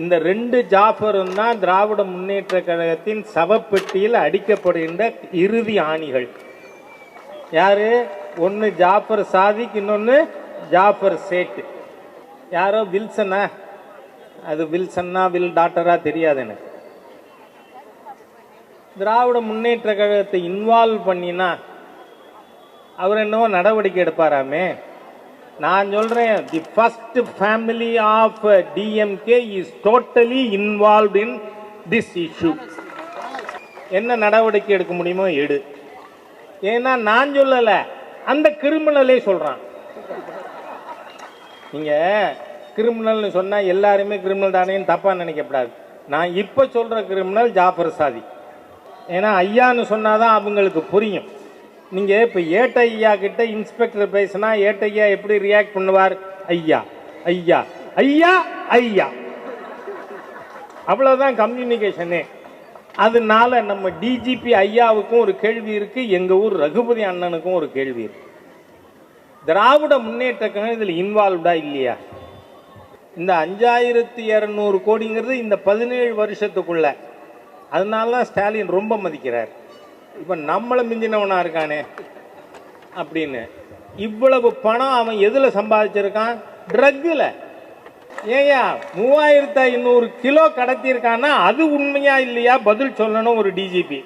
இந்த ரெண்டு ஜாஃபரும் தான் திராவிட முன்னேற்ற கழகத்தின் சவப்பெட்டியில் அடிக்கப்படுகின்ற இறுதி ஆணிகள். யாரு? ஒன்று ஜாஃபர் சாதிக் இன்னொன்று ஜாஃபர் சேட்டு. யாரோ வில்சனா? அது வில்சன்னா வில் டாக்டரா தெரியாது எனக்கு. திராவிட முன்னேற்ற கழகத்தை இன்வால்வ் பண்ணினா அவர் என்னவோ நடவடிக்கை எடுப்பாராமே? நான் சொல்றேன் the first family of DMK is totally involve in this issue என்ன நடவடிக்கை எடுக்க முடியுமோ எடு. ஏன்னா நான் சொல்லலை அந்த கிரிமினலே சொல்றான். நீங்க கிரிமினல்னு சொன்னா எல்லாருமே கிரிமினல் தானேன்னு தப்பா நினைக்கப்படாது. நான் இப்ப சொல்ற கிரிமினல் ஜாஃபர் சாதி. ஏன்னா ஐயான்னு சொன்னாதான் அவங்களுக்கு புரியும். நீங்கள் இப்போ ஏட்ட ஐயா கிட்ட இன்ஸ்பெக்டர் பேசினா ஏட்ட ஐயா எப்படி ரியாக்ட் பண்ணுவார்? ஐயா ஐயா ஐயா ஐயா. அவ்வளோதான் கம்யூனிகேஷனே அதனால நம்ம டிஜிபி ஐயாவுக்கும் ஒரு கேள்வி இருக்குது எங்கள் ஊர் ரகுபதி அண்ணனுக்கும் ஒரு கேள்வி இருக்கு. திராவிட முன்னேற்ற கழகம் இதில் இன்வால்வ்டா இல்லையா? இந்த அஞ்சாயிரத்தி இரநூறு கோடிங்கிறது இந்த பதினேழு வருஷத்துக்குள்ள. அதனால தான் ஸ்டாலின் ரொம்ப மதிக்கிறார். இப்போ நம்மளை மிஞ்சினவனா இருக்கானே அப்படின்னு. இவ்வளவு பணம் அவன் எதில் சம்பாதிச்சிருக்கான்? ட்ரக்கில். ஏயா மூவாயிரத்து ஐநூறு கிலோ கடத்தியிருக்கான்னா அது உண்மையா இல்லையா? பதில் சொல்லணும் ஒரு டிஜிபி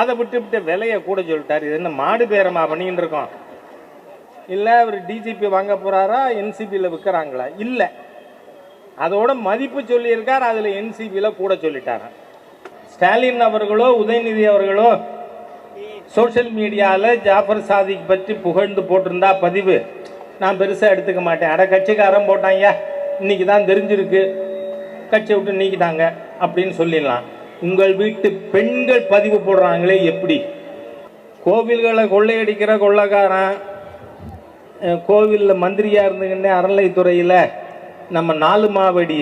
அதை விட்டு விட்டு விலையை கூட சொல்லிட்டார். இது என்ன மாடு பேரமா பண்ணிக்கிட்டு இருக்கோம்? இல்லை அவர் டிஜிபி வாங்க போகிறாரா என்சிபியில் விற்கிறாங்களா இல்லை. அதோட மதிப்பு சொல்லியிருக்கார் அதில் என்சிபியில் கூட சொல்லிட்டாரன் ஸ்டாலின் அவர்களோ உதயநிதி அவர்களோ சோஷியல் மீடியாவில் ஜாஃபர் சாதிக் பற்றி புகழ்ந்து போட்டிருந்தா பதிவு. நான் பெருசாக எடுத்துக்க மாட்டேன். அட கட்சிக்காரன் போட்டாங்க இன்னைக்கு தான் தெரிஞ்சிருக்கு. கட்சியை விட்டு நீக்கிட்டாங்க அப்படின்னு சொல்லிடலாம். உங்கள் வீட்டு பெண்கள் பதிவு போடுறாங்களே எப்படி? கோவில்களை கொள்ளையடிக்கிற கொள்ளைக்காரன் கோவிலில் மந்திரியாக இருந்துக்கிட்டே அறநிலைத்துறையில் நம்ம நாலு மாவடி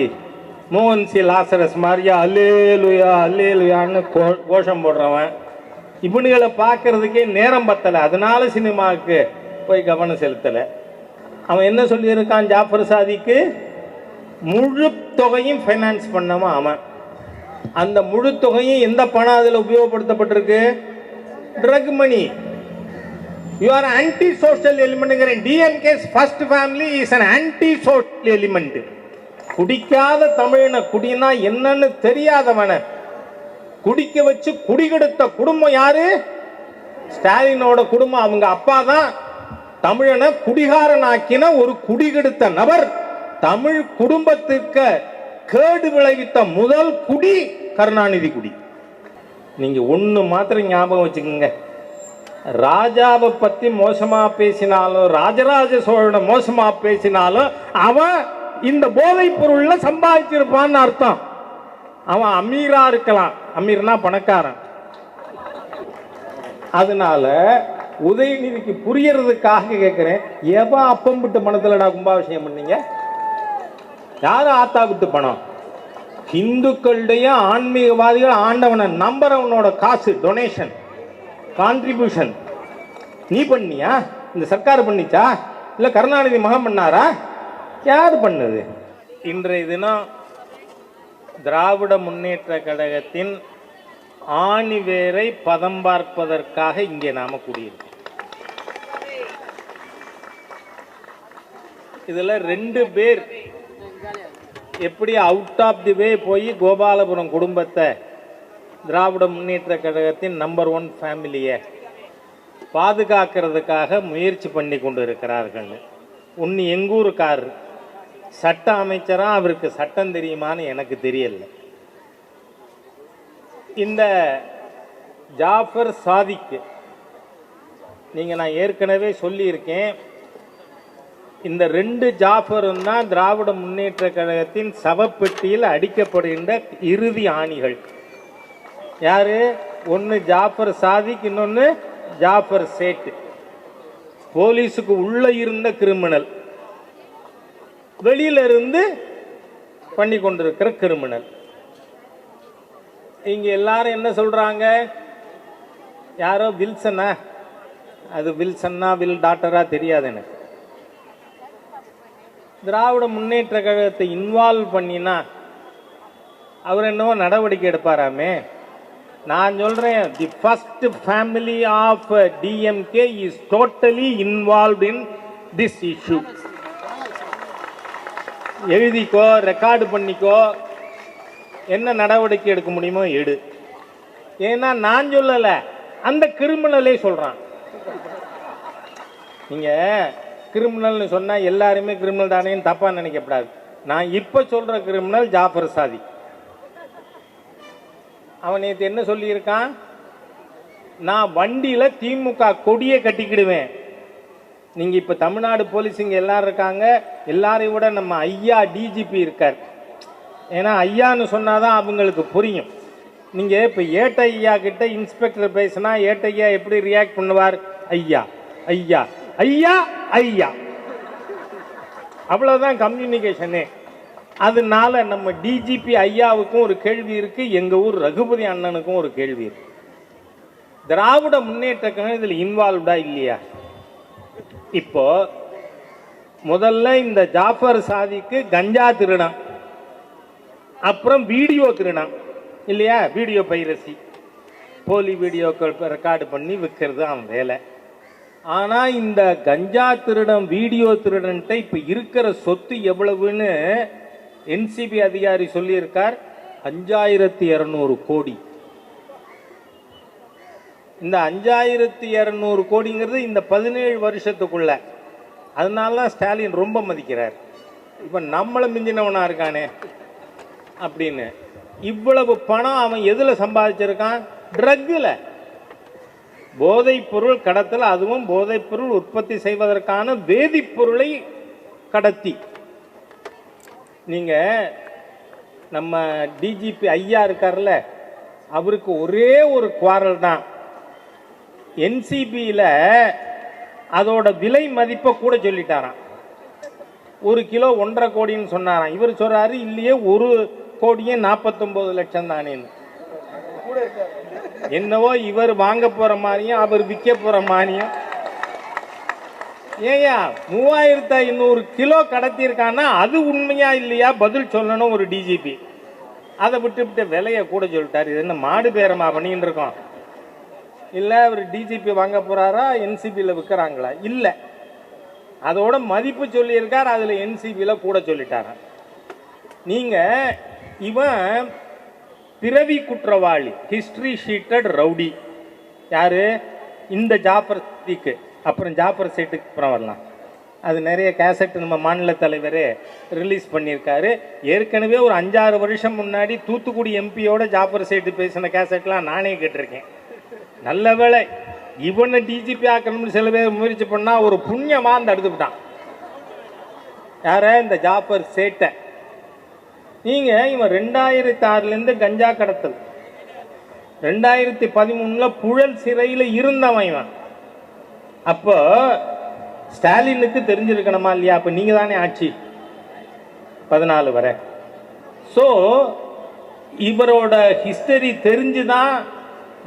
மோகன் சி. லாசரஸ் மாதிரியா அல்லேலுயா அல்லேலுயான்னு கோ கோஷம் போடுறவன். இவனுங்களை பார்க்கறதுக்கே நேரம் பத்தலை. அதனால சினிமாவுக்கு போய் கவனம் செலுத்தலை. அவன் என்ன சொல்லியிருக்கான் ஜாஃபர் சாதிக்கு? முழு தொகையும் ஃபைனான்ஸ் பண்ணவன் அவன். அந்த முழு தொகையும் எந்த பணம் அதில் உபயோகப்படுத்தப்பட்டிருக்கு? Drug money you are anti social எலிமெண்ட்டுங்கிற DMK's first family is an anti social element குடிக்காத தமிழனை குடினா என்னன்னு தெரியாதவன குடிக்க வச்சு குடிகெடுத்த குடும்பம் யாரு? ஸ்டாலினோட குடும்பம். அவங்க அப்பா தான் தமிழனை குடிகாரனாக்கின ஒரு குடிகெடுத்த நபர். தமிழ் குடும்பத்திற்கு கேடு விளைவித்த முதல் குடி கருணாநிதி குடி. நீங்க ஒன்று மாத்திரம் ஞாபகம் வச்சுக்கோங்க. ராஜாவை பத்தி மோசமா பேசினாலும் ராஜராஜ சோழனை மோசமா பேசினாலும் அவன் இந்த போதைப் பொருள்ல சம்பாதிச்சிருப்பான்னு அர்த்தம். அவன் அமீரா இருக்கலாம். அமீர்னா பணக்காரன். அதனால உதயநிதிக்கு புரியறதுக்காக கேட்கிறேன் எவன் அப்பம் விட்டு பணத்துலடா கும்பாபிஷேகம் பண்ணீங்க? யார் ஆத்தா விட்டு பணம்? இந்துக்களுடைய ஆன்மீகவாதிகள் ஆண்டவனை நம்புறவனோட காசு டொனேஷன் கான்ட்ரிபியூஷன் நீ பண்ணியா இந்த சர்க்கார் பண்ணிச்சா? இல்லை கருணாநிதி மகன் பண்ணாரா? யார் பண்ணது? இன்றைய தினம் திராவிட முன்னேற்ற கழகத்தின் ஆணி வேரை பதம் பார்ப்பதற்காக இங்கே நாம கூடியிருக்கோம். இதில் ரெண்டு பேர் எப்படி அவுட் ஆஃப் தி வே போய் கோபாலபுரம் குடும்பத்தை திராவிட முன்னேற்ற கழகத்தின் நம்பர் ஒன் ஃபேமிலியை பாதுகாக்கிறதுக்காக முயற்சி பண்ணி கொண்டு இருக்கிறார்கள். ஒன்று எங்கூருக்கார் சட்ட அமைச்சராக அவருக்கு சட்டம் தெரியுமான்னு எனக்கு தெரியல. இந்த ஜாஃபர் சாதிக்கு நீங்கள் நான் ஏற்கனவே சொல்லியிருக்கேன் இந்த ரெண்டு ஜாஃபரும் தான் திராவிட முன்னேற்ற கழகத்தின் சவப்பெட்டியில் அடிக்கப்படுகின்ற இறுதி ஆணிகள். யார்? ஒன்று ஜாஃபர் சாதிக் இன்னொன்று ஜாஃபர் சேட் போலீஸுக்கு உள்ளே இருந்த கிரிமினல். வெளியில இருந்து பண்ணி கொண்டிருக்கிற கிரிமினல். இங்க எல்லாரும் என்ன சொல்றாங்க? யாரோ வில்சனா? அது வில்சன்னா வில் டாக்டரா தெரியாது எனக்கு. திராவிட முன்னேற்ற கழகத்தை இன்வால்வ் பண்ணினா அவர் என்னவோ நடவடிக்கை எடுப்பாராமே? நான் சொல்றேன் the first family of DMK is totally involve in this issue எழுதிக்கோ record பண்ணிக்கோ என்ன நடவடிக்கை எடுக்க முடியுமோ எடு. ஏன்னா நான் சொல்லலை அந்த கிரிமினலே சொல்றான். நீங்க கிரிமினல்னு சொன்னா எல்லாருமே கிரிமினல் தானேன்னு தப்பா நினைக்கப்படாது. நான் இப்ப சொல்ற கிரிமினல் ஜாஃபர் சாதி. அவன் நேற்று என்ன சொல்லியிருக்கான்? நான் வண்டியில திமுக கொடியை கட்டிக்கிடுவேன். நீங்க இப்ப தமிழ்நாடு போலீஸுங்க எல்லாரும் இருக்காங்க எல்லாரையும் விட நம்ம ஐயா டிஜிபி இருக்கார். ஏன்னா ஐயான்னு சொன்னாதான் அவங்களுக்கு புரியும். நீங்க இப்ப ஏட்ட ஐயா கிட்ட இன்ஸ்பெக்டர் பேசினா ஏட்ட ஐயா எப்படி ரியாக்ட் பண்ணுவார்? ஐயா ஐயா ஐயா ஐயா. அவ்வளவுதான் கம்யூனிகேஷனே அதனால நம்ம டிஜிபி ஐயாவுக்கும் ஒரு கேள்வி இருக்கு எங்க ஊர் ரகுபதி அண்ணனுக்கும் ஒரு கேள்வி இருக்கு. திராவிட முன்னேற்ற கழகம் இதுல இன்வால்வ்டா இல்லையா? இப்போ முதல்ல இந்த ஜாஃபர் சாதிக்கு கஞ்சா திருடம் அப்புறம் வீடியோ திருடம் இல்லையா? Video piracy. போலி வீடியோக்கள் ரெக்கார்டு பண்ணி விற்கிறது அவன் வேலை. ஆனால் இந்த கஞ்சா திருடம் வீடியோ திருடன்ட்ட இப்போ இருக்கிற சொத்து எவ்வளவுன்னு என்சிபி அதிகாரி சொல்லியிருக்கார். அஞ்சாயிரத்தி இரநூறு கோடி. இந்த அஞ்சாயிரத்தி இரநூறு கோடிங்கிறது இந்த பதினேழு வருஷத்துக்குள்ள. அதனால தான் ஸ்டாலின் ரொம்ப மதிக்கிறார். இப்போ நம்மளை மிஞ்சினவனாக இருக்கானே அப்படின்னு. இவ்வளவு பணம் அவன் எதில் சம்பாதிச்சிருக்கான்? ட்ரக்கில். போதைப்பொருள் கடத்தல் அதுவும் போதைப்பொருள் உற்பத்தி செய்வதற்கான வேதிப்பொருளை கடத்தி. நீங்கள் நம்ம டிஜிபி ஐயா இருக்கார்ல அவருக்கு ஒரே ஒரு குவாரல் தான். என்சிபியில் அதோட விலை மதிப்பை கூட சொல்லிட்டாராம். ஒரு கிலோ ஒன்றரை கோடின்னு சொன்னாராம். இவர் சொல்கிறாரு இல்லையே ஒரு கோடியே நாற்பத்தொம்போது லட்சம் தானேன்னு. என்னவோ இவர் வாங்க போகிற மாதிரியும் அவர் விற்க போகிற மாதிரியும். ஏயா மூவாயிரத்து ஐநூறு கிலோ கடத்தியிருக்கான்னா அது உண்மையா இல்லையா? பதில் சொல்லணும் ஒரு டிஜிபி அதை விட்டு விட்டு விலையை கூட சொல்லிட்டார். இது என்ன மாடு பேரமா பண்ணிட்டு இருக்கோம். இல்லை அவர் டிஜிபி வாங்க போகிறாரா என்சிபியில் விற்கிறாங்களா இல்லை. அதோட மதிப்பு சொல்லியிருக்கார் அதில் என்சிபியில் கூட சொல்லிட்டாராம் நீங்கள் இவன் பிறவி குற்றவாளி ஹிஸ்ட்ரி ஷீட்டட் ரவுடி யார்? இந்த ஜாஃபர் சீக்கு அப்புறம் ஜாஃபர் சீட்டுக்கு அப்புறம் வரலாம். அது நிறைய கேசட் நம்ம மாநில தலைவரே ரிலீஸ் பண்ணியிருக்காரு. ஏற்கனவே ஒரு அஞ்சாறு வருஷம் முன்னாடி தூத்துக்குடி எம்பியோட ஜாஃபர் சீட்டு பேசின கேசட்லாம் நானே கேட்டிருக்கேன். நல்ல வேளை இவனை டிஜிபி ஆக்கணும்னு சில பேர் முயற்சி பண்ணா ஒரு புண்ணியமா அந்த எடுத்துக்கிட்டான் யார இந்த ஜாஃபர் சேட்டை. நீங்க இவன் ரெண்டாயிரத்தி ஆறுலேருந்து கஞ்சா கடத்தல். ரெண்டாயிரத்தி பதிமூணுல புழல் சிறையில் இருந்தவன் இவன். அப்போ ஸ்டாலினுக்கு தெரிஞ்சிருக்கணுமா இல்லையா? அப்போ நீங்க தானே ஆட்சி. பதினாலு வரை. ஸோ இவரோட ஹிஸ்டரி தெரிஞ்சுதான்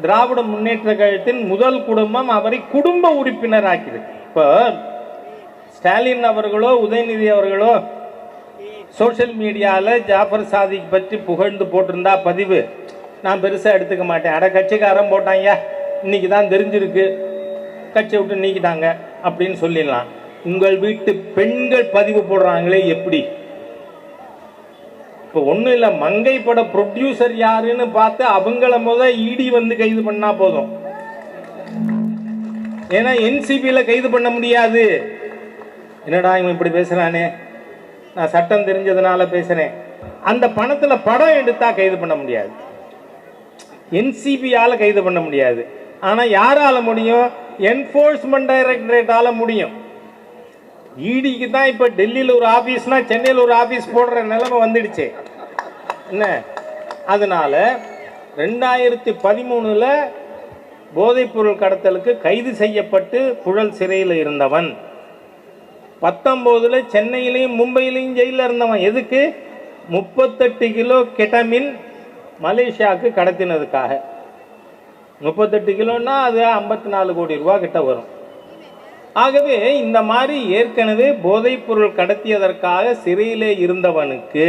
திராவிட முன்னேற்ற கழகத்தின் முதல் குடும்பம் அவரை குடும்ப உறுப்பினர் இப்போ ஸ்டாலின் அவர்களோ உதயநிதி அவர்களோ சோஷியல் மீடியாவில் ஜாஃபர் சாதிக் பற்றி புகழ்ந்து போட்டிருந்தா பதிவு. நான் பெருசாக எடுத்துக்க மாட்டேன். அட கட்சிக்காரன் போட்டாங்க. இன்னைக்கு தான் தெரிஞ்சிருக்கு. கட்சியை விட்டு நீக்கிட்டாங்க. அப்படின்னு சொல்லிடலாம். உங்கள் வீட்டு பெண்கள் பதிவு போடுறாங்களே எப்படி? இப்போ ஒன்றும் இல்லை மங்கை பட ப்ரொடியூசர் யாருன்னு பார்த்து அவங்கள முத இடி வந்து கைது பண்ணா போதும். ஏன்னா என்சிபியில் கைது பண்ண முடியாது. என்னடா இவன் இப்படி பேசுகிறானே நான் சட்டம் தெரிஞ்சதுனால பேசுகிறேன் அந்த பணத்தில் படம் எடுத்தா கைது பண்ண முடியாது. என்சிபியால் கைது பண்ண முடியாது. ஆனால் யாரால முடியும்? என்ஃபோர்ஸ்மெண்ட் டைரக்டரேட்டால் முடியும். இடிக்கு தான் இப்ப டெல்லியில் ஒரு ஆபீஸ்னா சென்னையில் ஒரு ஆபீஸ் போடுற நிலைமை வந்துடுச்சு. என்ன? அதனால ரெண்டாயிரத்தி பதிமூணுல போதைப்பொருள் கடத்தலுக்கு கைது செய்யப்பட்டு புழல் சிறையில் இருந்தவன். பத்தொம்போதுல சென்னையிலையும் மும்பையிலையும் ஜெயிலில் இருந்தவன். எதுக்கு? முப்பத்தெட்டு கிலோ கெட்டமின் மலேசியாவுக்கு கடத்தினதுக்காக. முப்பத்தெட்டு கிலோன்னா அது ஐம்பத்தி நாலு கோடி ரூபா கிட்ட வரும். ஆகவே இந்த மாதிரி ஏற்கனவே போதைப்பொருள் கடத்தியதற்காக சிறையிலே இருந்தவனுக்கு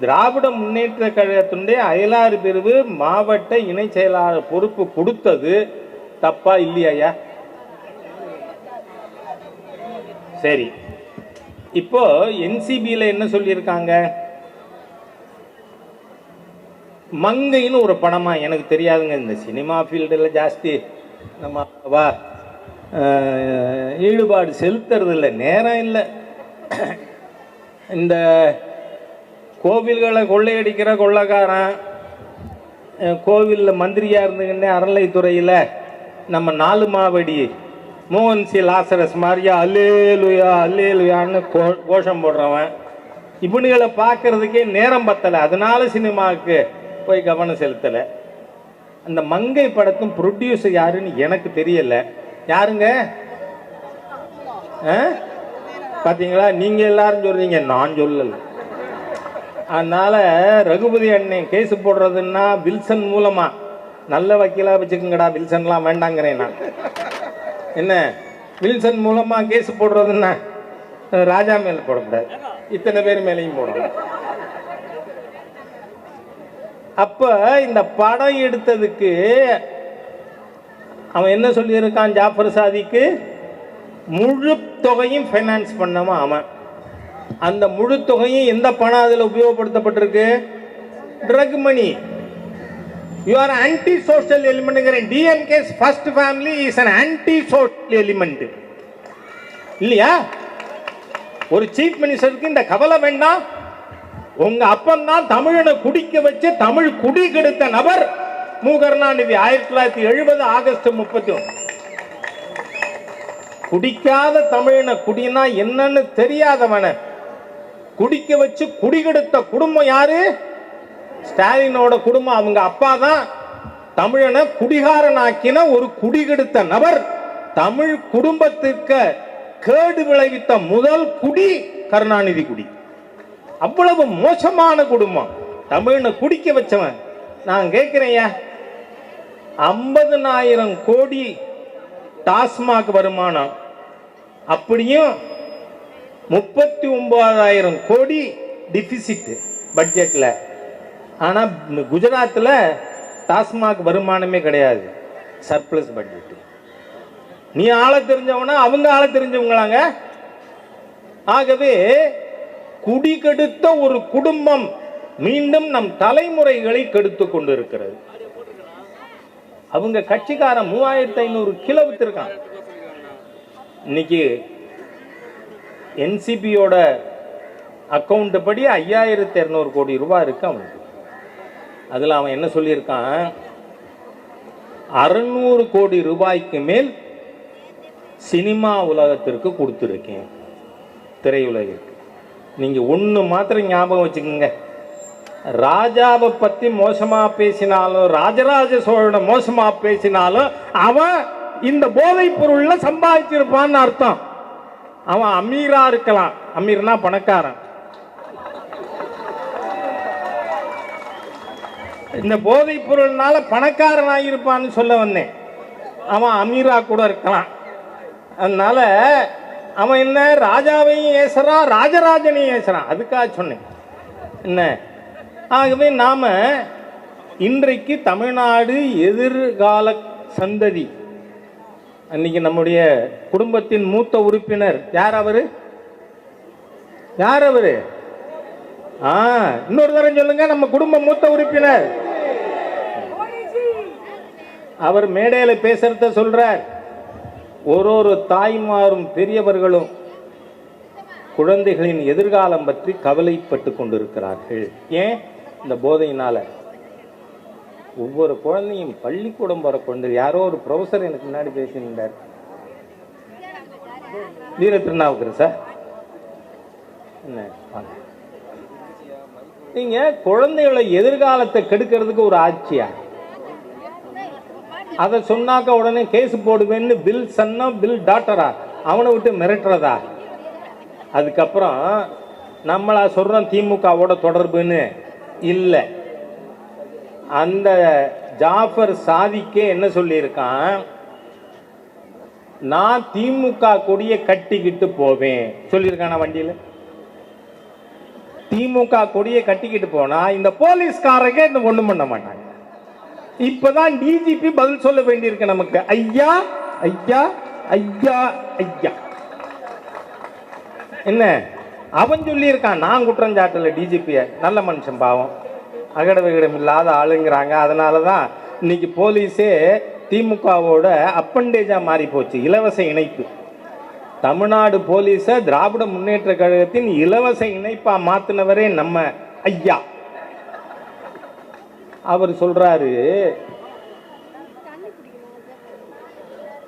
திராவிட முன்னேற்ற கழகத்தினுடைய அயலாறு பிரிவு மாவட்ட இணை செயலாளர் பொறுப்பு கொடுத்தது. தப்பா இல்லையா சரி. இப்போ என்சிபியில் என்ன சொல்லியிருக்காங்க? மங்கைன்னு ஒரு படமா எனக்கு தெரியாதுங்க. இந்த சினிமா ஃபீல்டில் ஜாஸ்தி. நம்ம வா. ஈடுபாடு செலுத்துறது இல்லை நேரம் இல்லை. இந்த கோவில்களை கொள்ளையடிக்கிற கொள்ளைக்காரன் கோவிலில் மந்திரியாக இருந்துக்கிட்டே அறநிலைத்துறையில் நம்ம நாலு மாவடி மோகன் சி. லாசரஸ் மாதிரியா அல்லேலுயா அல்லேலுயான்னு கோ கோஷம் போடுறவன். இவனுங்களை பார்க்கறதுக்கே நேரம் பத்தலை. அதனால சினிமாவுக்கு போய் கவனம் செலுத்தலை. அந்த மங்கை படத்தும் ப்ரொடியூசர் யாருன்னு எனக்கு தெரியலை. யாருங்க? ஆ? நீங்கள் எல்லாரும் சொல்றீங்க. நான் சொல்லல. அதனால ரகுபதி அண்ணன் கேஸ் போடுறதுன்னா வில்சன் மூலமா. நல்ல வக்கீலாக வச்சுக்கோங்கடா வில்சன்லாம் வேண்டாங்கிறேன் நான். என்ன? வில்சன் மூலமா கேஸ் போடுறதுன்னா ராஜா மேலே போடக்கூடாது. இத்தனை பேர் மேலேயும் போடணும். அப்போ இந்த படம் எடுத்ததுக்கு அவன் என்ன சொல்லியிருக்கான் ஜாஃபர் சாதிக்கு? முழு தொகையும் ஃபைனான்ஸ் பண்ணவன் அவன். அந்த முழு தொகையும் எந்த பணம் அதில் உபயோகப்படுத்தப்பட்டிருக்கு? Drug money you are anti social எலிமெண்ட்ங்கிற DMK's first family is an anti social element இல்லையா? ஒரு சீஃப் மினிஸ்டருக்கு இந்த கவலை வேண்டாம். உங்க அப்பந்தான் தமிழனை குடிக்க வச்சு தமிழ் குடி கெடுத்த நபர். மு கருணாநிதி ஆயிரத்தி தொள்ளாயிரத்தி எழுபது ஆகஸ்ட் முப்பத்தி ஒன்று. குடிக்காத தமிழனை குடினா என்னன்னு தெரியாதவன. குடிக்க வச்சு குடிகெடுத்த குடும்பம் யாரு? ஸ்டாலினோட குடும்பம் அவங்க அப்பா தான். தமிழனை குடிகாரனாக்கின ஒரு குடிகெடுத்த நபர். தமிழ் குடும்பத்திற்கு கேடு விளைவித்த முதல் குடி கருணாநிதி குடி. அவ்வளவு மோசமான குடும்பம். தமிழனை குடிக்க வச்சவன். நான் கேட்கிறேன்யா ஐம்பதனாயிரம் கோடி டாஸ்மாக் வருமானம். அப்படியும் முப்பத்தி ஒன்பதாயிரம் கோடி டிஃபிசிட் பட்ஜெட்டில் ஆனால் குஜராத்தில் டாஸ்மாக் வருமானமே கிடையாது. சர்ப்ளஸ் பட்ஜெட் நீ ஆள தெரிஞ்சவனா அவங்க ஆள தெரிஞ்சவங்களாங்க. ஆகவே குடி கெடுத்த ஒரு குடும்பம் மீண்டும் நம் தலைமுறைகளை கெடுத்து கொண்டிருக்கிறது. அவங்க கட்சிக்காரன் மூவாயிரத்தி ஐநூறு கிலோ வித்திருக்கான். இன்னைக்கு என்சிபியோட அக்கௌண்ட் படி ஐயாயிரத்தி இரநூறு கோடி ரூபாய் இருக்கு அவனுக்கு. அதில் அவன் என்ன சொல்லியிருக்கான்? அறுநூறு கோடி ரூபாய்க்கு மேல் சினிமா உலகத்திற்கு கொடுத்துருக்கேன். திரையுலகிற்கு. நீங்கள் ஒன்று மாத்திரம் ஞாபகம் வச்சுக்கோங்க. ராஜாவை பற்றி மோசமாக பேசினாலும் ராஜராஜ சோழனை மோசமாக பேசினாலும் அவன் இந்த போதைப் பொருளில் சம்பாதிச்சிருப்பான்னு அர்த்தம். அவன் அமீரா இருக்கலாம். அமீர்னா பணக்காரன். இந்த போதைப் பொருள்னால பணக்காரனாக இருப்பான்னு சொல்ல வந்தேன். அவன் அமீரா கூட இருக்கலாம். அதனால அவன் என்ன ராஜாவையும் ஏசுறான் ராஜராஜனையும் ஏசுறான். அதுக்காக சொன்னேன். என்ன? ஆகவே நாம் இன்றைக்கு தமிழ்நாடு எதிர்கால சந்ததி. அன்னைக்கு நம்முடைய குடும்பத்தின் மூத்த உறுப்பினர் யார் அவர்? யார் அவர்? ஆ இன்னொரு தரம் சொல்லுங்க நம்ம குடும்ப மூத்த உறுப்பினர். அவர் மேடையில் பேசுறத சொல்றார். ஒரு ஒரு தாய்மாரும் பெரியவர்களும் குழந்தைகளின் எதிர்காலம் பற்றி கவலைப்பட்டு கொண்டிருக்கிறார்கள். ஏன்? இந்த போதையினால ஒவ்வொரு குழந்தையும் பள்ளிக்கூடம் போற குழந்தை யாரோ ஒரு ப்ரொஃபசர் எனக்கு முன்னாடி பேசியிருந்தார். வீர திருநாவுக்கர் சார். என்ன? வாங்க. நீங்க குழந்தைகளை எதிர்காலத்தை கெடுக்கிறதுக்கு ஒரு ஆட்சியா? அதை சொன்னாக்க உடனே கேஸ் போடுவேன்னு பில் சன்னா பில் டாட்டரா அவனை விட்டு மிரட்டுறதா? அதுக்கப்புறம் நம்மளா சொல்றோம் திமுகவோட தொடர்புன்னு. இல்லை. அந்த ஜாஃபர் சாதிக்கே என்ன சொல்லியிருக்கான்? நான் திமுக கொடியை கட்டிக்கிட்டு போவேன். சொல்லியிருக்கானா வண்டியில்? திமுக கொடியை கட்டிக்கிட்டு போனா இந்த போலீஸ்காரங்க இன்னும் ஒன்றும் பண்ண மாட்டாங்க. இப்பதான் டிஜிபி பதில் சொல்ல வேண்டியிருக்கு நமக்கு. ஐயா ஐயா ஐயா ஐயா. என்ன? அவன் சொல்லியிருக்கான் நான் குற்றம் சாட்டல டிஜிபியை நல்ல மனுஷன் பாவம். அகட விகடம் இல்லாத ஆளுங்கிறாங்க. அதனால தான் இன்னைக்கு போலீஸே திமுகவோட அப்பண்டேஜாக மாறி போச்சு. இலவச இணைப்பு. தமிழ்நாடு போலீஸை திராவிட முன்னேற்ற கழகத்தின் இலவச இணைப்பாக மாற்றினவரே நம்ம ஐயா. அவர் சொல்கிறாரு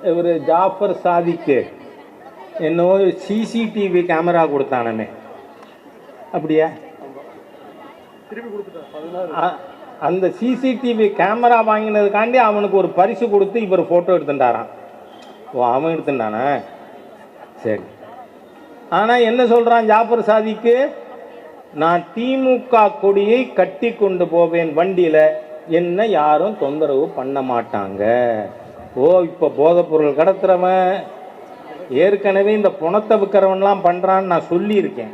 இவர் ஜாஃபர் சாதிக்கு என்னவோ சிசிடிவி கேமரா கொடுத்தானமே அப்படியா? அந்த சிசிடிவி கேமரா வாங்கினதுக்காண்டி அவனுக்கு ஒரு பரிசு கொடுத்து இவர் ஃபோட்டோ எடுத்துட்டாராம். ஓ அவன் எடுத்துட்டானே? சரி. ஆனால் என்ன சொல்கிறான் ஜாஃபர் சாதிக்கு? நான் திமுக கொடியை கட்டி கொண்டு போவேன் வண்டியில். என்ன யாரும் தொந்தரவு பண்ண மாட்டாங்க. ஓ இப்போ போதைப்பொருள் கடத்துறவன். ஏற்கனவே இந்த புணத்தை விற்கிறவன்லாம் பண்ணுறான்னு நான் சொல்லியிருக்கேன்.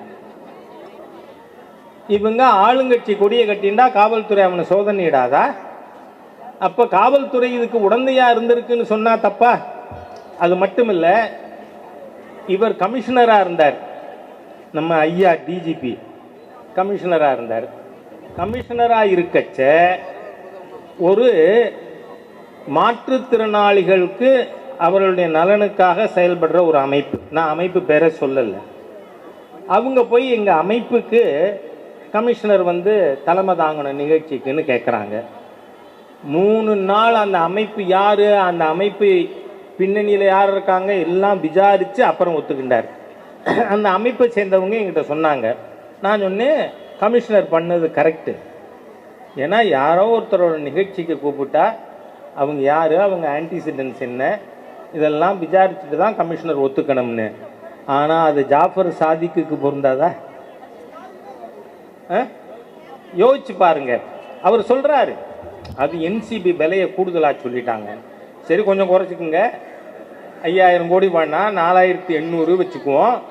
இவங்க ஆளுங்கட்சி கொடியை கட்டிண்டா காவல்துறை அவனை சோதனையிடாதா அப்போ காவல்துறை இதுக்கு உடந்தையாக இருந்திருக்குன்னு சொன்னால் தப்பா? அது மட்டும் இல்லை இவர் கமிஷனராக இருந்தார். நம்ம ஐயா டிஜிபி கமிஷனராக இருந்தார். கமிஷனராக இருக்கச்ச ஒரு மாற்றுத்திறனாளிகளுக்கு அவர்களுடைய நலனுக்காக செயல்படுற ஒரு அமைப்பு. நான் அமைப்பு பேரை சொல்லலை. அவங்க போய் எங்கள் அமைப்புக்கு கமிஷனர் வந்து தலைமை தாங்கின நிகழ்ச்சிக்குன்னு கேட்குறாங்க மூணு நாள் அந்த அமைப்பு யார் அந்த அமைப்பு பின்னணியில் யார் இருக்காங்க எல்லாம் விசாரித்து அப்புறம் ஒத்துக்கிட்டார். அந்த அமைப்பை சேர்ந்தவங்க எங்கிட்ட சொன்னாங்க. நான் சொன்னேன் கமிஷனர் பண்ணது கரெக்டு ஏன்னா யாரோ ஒருத்தரோட நிகழ்ச்சிக்கு கூப்பிட்டா அவங்க யார் அவங்க ஆன்டிசிடென்ட்ஸ் என்ன இதெல்லாம் விசாரிச்சுட்டு தான் கமிஷனர் ஒத்துக்கணும்னு. ஆனால் அது ஜாஃபர் சாதிக்குக்கு பொருந்தாதா? ஆ? யோசிச்சு பாருங்க. அவர் சொல்கிறாரு அது என்சிபி விலையை கூடுதலாக சொல்லிட்டாங்க. சரி கொஞ்சம் குறைச்சிக்குங்க. ஐயாயிரம் கோடி பண்ணால் நாலாயிரத்தி எண்ணூறு வச்சுக்குவோம்.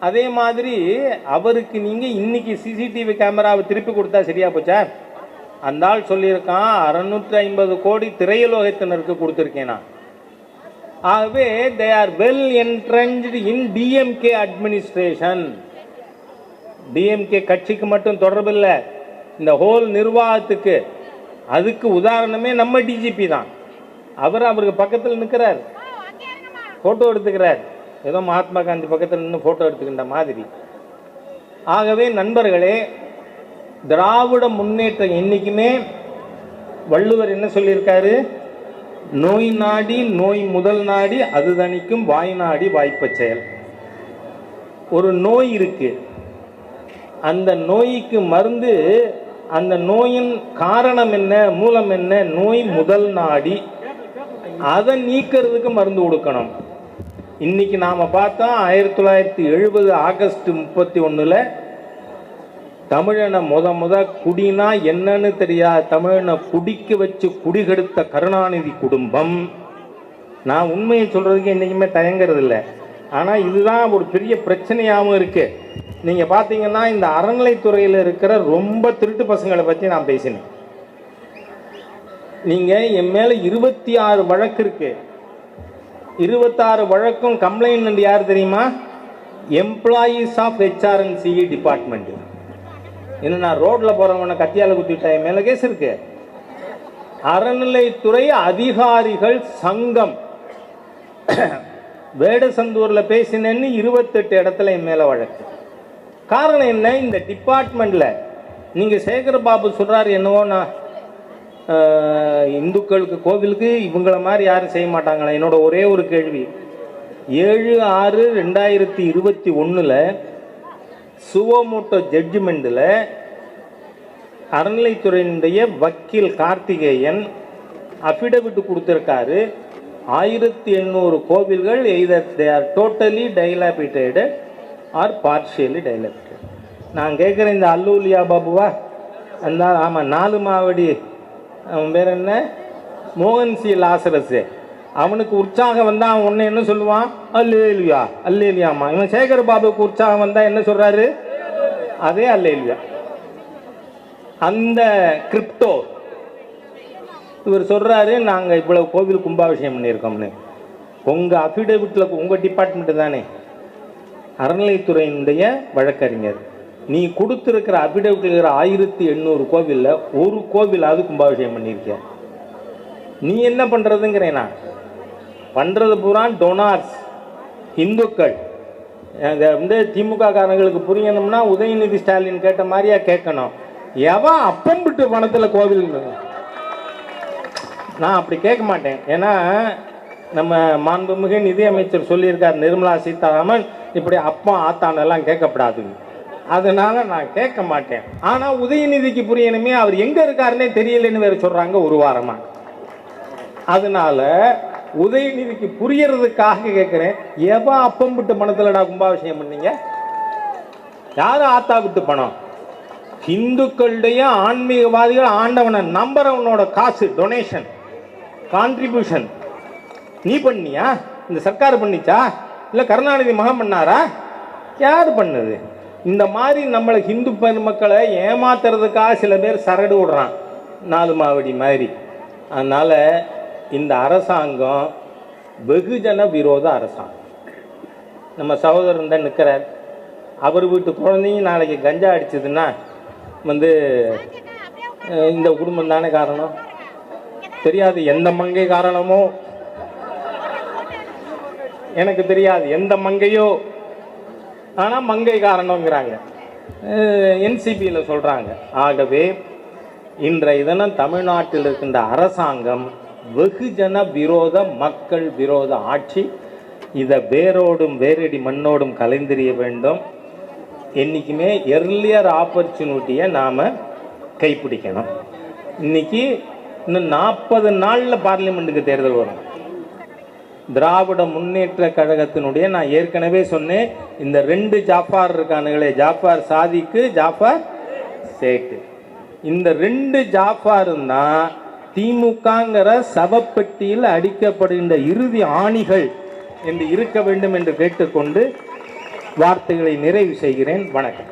அதே மாதிரி அவருக்கு நீங்கள் இன்னைக்கு சிசிடிவி கேமராவை திருப்பி கொடுத்தா சரியா போச்சா? அந்த ஆள் சொல்லியிருக்கான் அறநூற்றி ஐம்பது கோடி திரையுலோகத்தினருக்கு கொடுத்துருக்கேன் நான். ஆகவே they are well entrenched in DMK administration DMK கட்சிக்கு மட்டும் தொடர்பில்லை இந்த ஹோல் நிர்வாகத்துக்கு. அதுக்கு உதாரணமே நம்ம டிஜிபி தான். அவர் அவருக்கு பக்கத்தில் நிற்கிறார் ஃபோட்டோ எடுத்துக்கிறார். ஏதோ மகாத்மா காந்தி பக்கத்தில் நின்று ஃபோட்டோ எடுத்துக்கின்ற மாதிரி. ஆகவே நண்பர்களே திராவிட முன்னேற்றம் என்றைக்குமே வள்ளுவர் என்ன சொல்லியிருக்காரு? நோய் நாடி நோய் முதல் நாடி அது தணிக்கும் வாய் நாடி வாய்ப்பச் செயல். ஒரு நோய் இருக்கு. அந்த நோய்க்கு மருந்து அந்த நோயின் காரணம் என்ன மூலம் என்ன நோய் முதல் நாடி அதை நீக்கிறதுக்கு மருந்து கொடுக்கணும். இன்னைக்கு நாம் பார்த்தோம் ஆயிரத்தி தொள்ளாயிரத்தி எழுபது ஆகஸ்ட் முப்பத்தி ஒன்றில் தமிழனை முத முத குடினா என்னன்னு தெரியாது. தமிழனை குடிக்க வச்சு குடிகெடுத்த கருணாநிதி குடும்பம். நான் உண்மையை சொல்கிறதுக்கு என்றைக்குமே தயங்குறது இல்லை. ஆனால் இதுதான் ஒரு பெரிய பிரச்சனையாகவும் இருக்குது நீங்கள் பார்த்தீங்கன்னா இந்த அறநிலைத்துறையில் இருக்கிற ரொம்ப திருட்டு பசங்களை பற்றி நான் பேசினேன். நீங்கள் என் மேலே இருபத்தி ஆறு வழக்கு இருக்குது இருபத்தாறு வழக்கும் கம்ப்ளைண்ட் யார் தெரியுமா? எம்ப்ளாயீஸ் ஆஃப் ஹெச்ஆர்என்சிஇ டிபார்ட்மெண்ட்டு இன்னும் நான் ரோட்டில் போகிறவனை கத்தியால் குத்திட்டேன் என் மேலே கேஸ் இருக்கு. அறநிலைத்துறை அதிகாரிகள் சங்கம். வேடசந்தூரில் பேசினேன்னு இருபத்தெட்டு இடத்துல என் மேலே வழக்கு. காரணம் என்ன? இந்த டிபார்ட்மெண்ட்டில் நீங்கள் சேகர் பாபு சொல்கிறாரு என்னவோண்ணா இந்துக்களுக்கு கோவிலுக்கு இவங்கள மாதிரி யாரும் செய்ய மாட்டாங்களா? என்னோட ஒரே ஒரு கேள்வி. ஏழு ஆறு ரெண்டாயிரத்தி இருபத்தி ஒன்றில் சுவோமோட்டோ ஜட்ஜ்மெண்ட்டில் அறநிலைத்துறையினுடைய வக்கீல் கார்த்திகேயன் அஃபிடவிட் கொடுத்துருக்காரு. ஆயிரத்தி எண்ணூறு கோவில்கள் either they are totally dilapidated or partially dilapidated நான் கேட்குறேன் இந்த அல்லூலியா பாபுவா? அந்த ஆமாம் நாலு மாவடி பேர் என்ன? மோகன் சி. அவனுக்கு உற்சாகம் வந்தால் அவன் ஒன்று என்ன சொல்லுவான்? அல்லேலியா அல்லேலியாமா இவன் சேகர் பாபுக்கு உற்சாகம் வந்தால் என்ன சொல்கிறாரு அதே அல்லேலியா. அந்த கிரிப்டோ இவர் சொல்கிறாரு நாங்கள் இவ்வளோ கோவில் கும்பாபிஷேகம் பண்ணியிருக்கோம்னு. உங்கள் அஃபிடேவிட்டில் உங்கள் டிபார்ட்மெண்ட்டு தானே. அறநிலைத்துறையினுடைய வழக்கறிஞர். நீ கொடுத்துருக்கிற அபிடேவிட்ல இருக்கிற ஆயிரத்தி எண்ணூறு கோவிலில் ஒரு கோவிலாவது கும்பாபிஷேகம் பண்ணியிருக்கிய? நீ என்ன பண்ணுறதுங்கிறேனா பண்றது பூரா டொனார்ஸ் இந்துக்கள். அதை வந்து திமுக காரங்களுக்கு புரியணும்னா உதயநிதி ஸ்டாலின் கேட்ட மாதிரியா கேட்கணும். எவன் அப்பம் விட்டு பணத்தில் கோவில் நான் அப்படி கேட்க மாட்டேன். ஏன்னா நம்ம மாண்புமிகு நிதியமைச்சர் சொல்லியிருக்கார் நிர்மலா சீதாராமன் இப்படி அப்பா ஆத்தானெல்லாம் கேட்கப்படாது. அதனால நான் கேட்க மாட்டேன். ஆனால் உதயநிதிக்கு புரியணுமே அவர் எங்கே இருக்காருன்னே தெரியலன்னு வேறு சொல்கிறாங்க ஒரு வாரமாக அதனால உதயநிதிக்கு புரியறதுக்காக கேட்குறேன் எவன் அப்பம் விட்டு பணத்தில்டா கும்பாபிஷேகம் பண்ணீங்க? யார் ஆத்தா விட்டு பணம்? இந்துக்களுடைய ஆன்மீகவாதிகள் ஆண்டவனை நம்புறவனோட காசு டொனேஷன் கான்ட்ரிபியூஷன் நீ பண்ணியா? இந்த சர்க்கார் பண்ணிச்சா? இல்லை கருணாநிதி மகன் பண்ணாரா? யார் பண்ணது? இந்த மாதிரி நம்மளை ஹிந்து பெருமக்களை ஏமாத்துறதுக்காக சில பேர் சரடு விடுறான். நாலு மாவடி மாதிரி. அதனால் இந்த அரசாங்கம் வெகுஜன விரோத அரசாங்கம். நம்ம சகோதரன் தான் நிற்கிறார் அவர் வீட்டு குழந்தையும் நாளைக்கு கஞ்சா அடிச்சதுன்னா வந்து இந்த குடும்பம் தானே காரணம்? தெரியாது எந்த மங்கை காரணமோ? எனக்கு தெரியாது எந்த மங்கையோ? ஆனால் மங்கை காரணங்கிறாங்க. என்சிபியில் சொல்கிறாங்க ஆகவே இன்றைய தினம் தமிழ்நாட்டில் இருக்கின்ற அரசாங்கம் வெகுஜன விரோத மக்கள் விரோத ஆட்சி. இதை வேரோடும் வேரடி மண்ணோடும் கலைந்தெறிய வேண்டும். என்றைக்குமே எர்லியர் ஆப்பர்ச்சுனிட்டியை நாம் கைப்பிடிக்கணும். இன்னைக்கு இன்னும் நாற்பது நாளில் பார்லிமெண்ட்டுக்கு தேர்தல் வரும். திராவிட முன்னேற்ற கழகத்தினுடைய நான் ஏற்கனவே சொன்னேன் இந்த ரெண்டு ஜாஃபார் இருக்கானுங்களே ஜாஃபார் சாதிக்கு ஜாஃபார் சேட்டு. இந்த ரெண்டு ஜாஃபாரும் தான் திமுகங்கிற சவப்பெட்டியில் அடிக்கப்படுகின்ற இறுதி ஆணிகள் என்று இருக்க வேண்டும் என்று கேட்டுக்கொண்டு வார்த்தைகளை நிறைவு செய்கிறேன். வணக்கம்.